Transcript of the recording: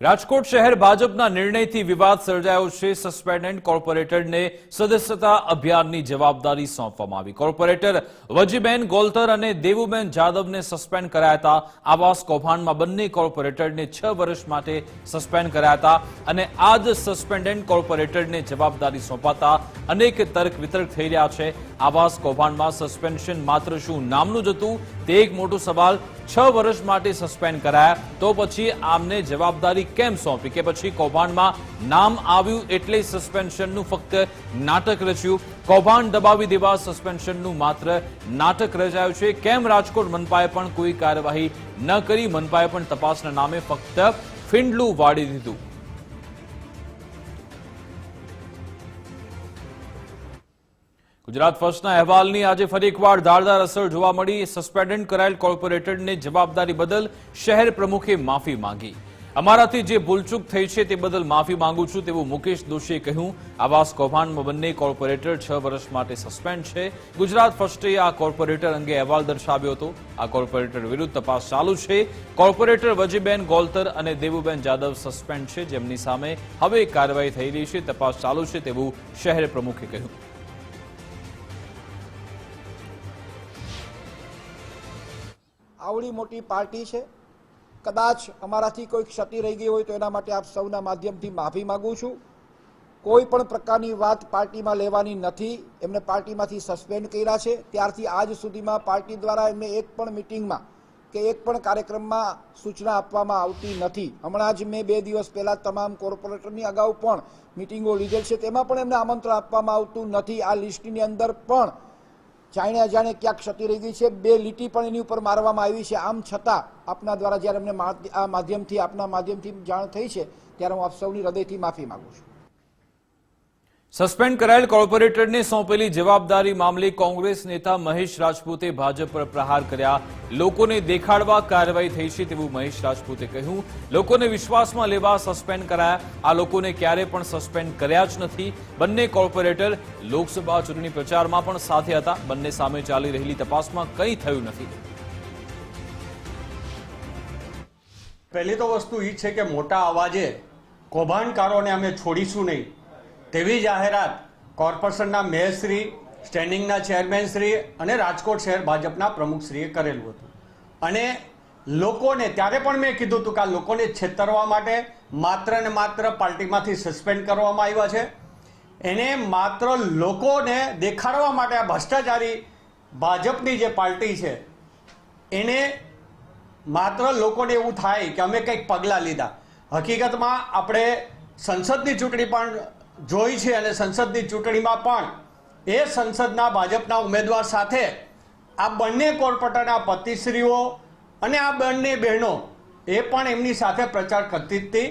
રાજકોટ શહેર ભાજપના નિર્ણયથી વિવાદ સર્જાયો છે. સસ્પેન્ડેડ કોર્પોરેટરને સદસ્યતા અભિયાનની જવાબદારી સોંપવામાં આવી. કોર્પોરેટર વજીબેન ગોલતર અને દેવુબેન જાદવને સસ્પેન્ડ કરાયા હતા. આવાસ કૌભાંડમાં બંને કોર્પોરેટરને છ વર્ષ માટે સસ્પેન્ડ કરાયા હતા અને આ જ સસ્પેન્ડેડ કોર્પોરેટરને જવાબદારી સોંપાતા અનેક તર્ક વિતર્ક થઈ રહ્યા છે. આવાસ કૌભાંડમાં સસ્પેન્શન માત્ર શું નામનું જ હતું? તે એક મોટો સવાલ છ વર્ષ માટે સસ્પેન્ડ કરાયા. તો પછી આમને જવાબદારી કેમ સોંપી? કે પછી કૌભાંડમાં નામ આવ્યું એટલે સસ્પેન્શનનું ફક્ત નાટક રચ્યું. કૌભાંડ દબાવી દેવા સસ્પેન્શનનું માત્ર નાટક રચાયું છે. કેમ રાજકોટ મનપાએ પણ કોઈ કાર્યવાહી ન કરી? મનપાએ પણ તપાસના નામે ફક્ત ફિંડલું વાળી દીધું. ગુજરાત ફર્સ્ટના અહેવાલની આજે ફરી એકવાર ધારદાર અસર જોવા મળી. સસ્પેન્ડ કરાયેલ કોર્પોરેટરને જવાબદારી બદલ શહેર પ્રમુખે માફી માંગી. અમારાથી જે ભૂલચૂક થઈ છે તે બદલ માફી માંગુ છું તેવું મુકેશ દોશીએ કહ્યું. આવાસ કૌભાંડમાં બંને કોર્પોરેટર છ વર્ષ માટે સસ્પેન્ડ છે. ગુજરાત ફર્સ્ટે આ કોર્પોરેટર અંગે અહેવાલ દર્શાવ્યો હતો. આ કોર્પોરેટર વિરુદ્ધ તપાસ ચાલુ છે. કોર્પોરેટર વજીબેન ગોલતર અને દેવુબેન જાદવ સસ્પેન્ડ છે. જેમની સામે હવે કાર્યવાહી થઈ રહી છે. તપાસ ચાલુ છે તેવું શહેર પ્રમુખે કહ્યું. આવડી મોટી પાર્ટી છે. કદાચ અમારાથી કોઈ ક્ષતિ રહી ગઈ હોય તો એના માટે આપ સૌના માધ્યમથી માફી માગું છું. કોઈ પણ પ્રકારની વાત પાર્ટીમાં લેવાની નથી. એમને પાર્ટીમાંથી સસ્પેન્ડ કર્યા છે. ત્યારથી આજ સુધીમાં પાર્ટી દ્વારા એમને એક પણ મિટિંગમાં કે એક પણ કાર્યક્રમમાં સૂચના આપવામાં આવતી નથી. હમણાં જ મેં બે દિવસ પહેલાં તમામ કોર્પોરેટરની અગાઉ પણ મિટિંગો લીધેલ છે. તેમાં પણ એમને આમંત્રણ આપવામાં આવતું નથી. આ લિસ્ટની અંદર પણ જાણે અજાણે ક્યાંક ક્ષતિ રહી ગઈ છે. બે લીટી પણ એની ઉપર મારવામાં આવી છે. આમ છતાં આપના દ્વારા જ્યારે અમને આ માધ્યમથી, આપના માધ્યમથી જાણ થઈ છે, ત્યારે હું આપ સૌની હૃદયથી માફી માગું છું. સસ્પેન્ડ કરાયેલ કોર્પોરેટરને સોંપેલી જવાબદારી મામલે કોંગ્રેસ નેતા મહેશ રાજપૂતે ભાજપ પર પ્રહાર કર્યા. લોકોને દેખાડવા કાર્યવાહી થઈ છે તેવું મહેશ રાજપૂતે કહ્યું. લોકોને વિશ્વાસમાં લેવા સસ્પેન્ડ કરાયા. આ લોકોને ક્યારે પણ સસ્પેન્ડ કર્યા જ નથી. બંને કોર્પોરેટર લોકસભા ચૂંટણી પ્રચારમાં પણ સાથે હતા. બંને સામે ચાલી રહેલી તપાસમાં કંઈ થયું નથી. પહેલી તો વસ્તુ એ છે કે મોટા અવાજે કૌભાંડકારોને અમે છોડીશું નહીં. તેવી જાહેરાત કોર્પોરેશનના મેયરશ્રી સ્ટેન્ડિંગના ચેરમેનશ્રી અને રાજકોટ શહેર ભાજપના પ્રમુખશ્રીએ કરેલું હતું. અને લોકોને, ત્યારે પણ મેં કીધું હતું કે આ લોકોને છેતરવા માટે માત્ર ને માત્ર પાર્ટીમાંથી સસ્પેન્ડ કરવામાં આવ્યા છે. એને માત્ર લોકોને દેખાડવા માટે આ ભ્રષ્ટાચારી ભાજપની જે પાર્ટી છે, એને માત્ર લોકોને એવું થાય કે અમે કંઈક પગલાં લીધા. હકીકતમાં આપણે સંસદની ચૂંટણી પણ જોઈ છે અને સંસદની ચૂંટણીમાં પણ એ સંસદના ભાજપના ઉમેદવાર સાથે આ બંને કોર્પોરેટરના પતિશ્રીઓ અને આ બંને બહેનો એ પણ એમની સાથે પ્રચાર કરતી હતી.